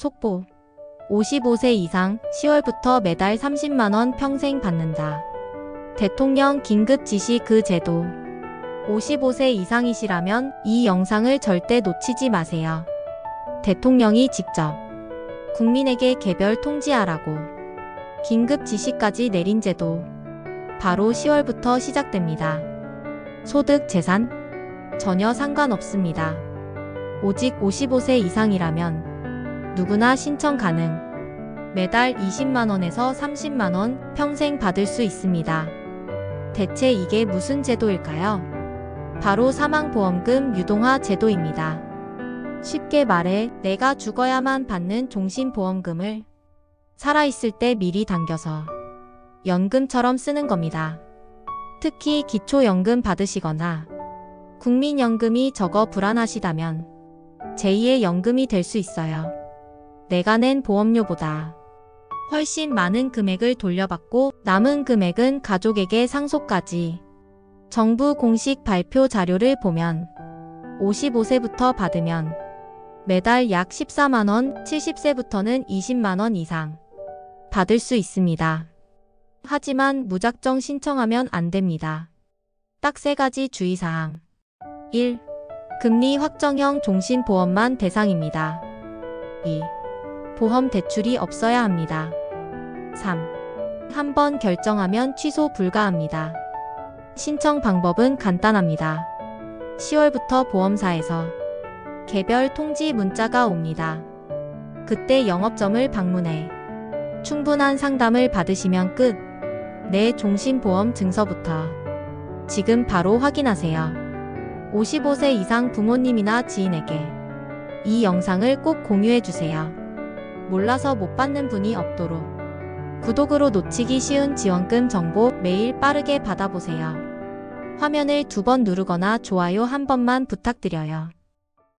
속보 55세 이상 10월부터 매달 30만원 평생 받는다. 대통령 긴급 지시 그 제도 55세 이상이시라면 이 영상을 절대 놓치지 마세요. 대통령이 직접 국민에게 개별 통지하라고 긴급 지시까지 내린 제도 바로 10월부터 시작됩니다. 소득, 재산 전혀 상관없습니다. 오직 55세 이상이라면 누구나 신청 가능. 매달 20만원에서 30만원 평생 받을 수 있습니다. 대체 이게 무슨 제도일까요? 바로 사망보험금 유동화 제도입니다. 쉽게 말해 내가 죽어야만 받는 종신보험금을 살아있을 때 미리 당겨서 연금처럼 쓰는 겁니다. 특히 기초연금 받으시거나 국민연금이 적어 불안하시다면 제2의 연금이 될 수 있어요. 내가 낸 보험료보다 훨씬 많은 금액을 돌려받고 남은 금액은 가족에게 상속까지 정부 공식 발표 자료를 보면 55세부터 받으면 매달 약 14만원, 70세부터는 20만원 이상 받을 수 있습니다. 하지만 무작정 신청하면 안 됩니다. 딱 세 가지 주의사항. 1. 금리 확정형 종신보험만 대상입니다. 2. 보험 대출이 없어야 합니다. 3. 한 번 결정하면 취소 불가합니다. 신청 방법은 간단합니다. 10월부터 보험사에서 개별 통지 문자가 옵니다. 그때 영업점을 방문해 충분한 상담을 받으시면 끝. 내 종신보험 증서부터 지금 바로 확인하세요. 55세 이상 부모님이나 지인에게 이 영상을 꼭 공유해 주세요. 몰라서 못 받는 분이 없도록 구독으로 놓치기 쉬운 지원금 정보 매일 빠르게 받아보세요. 화면을 두 번 누르거나 좋아요 한 번만 부탁드려요.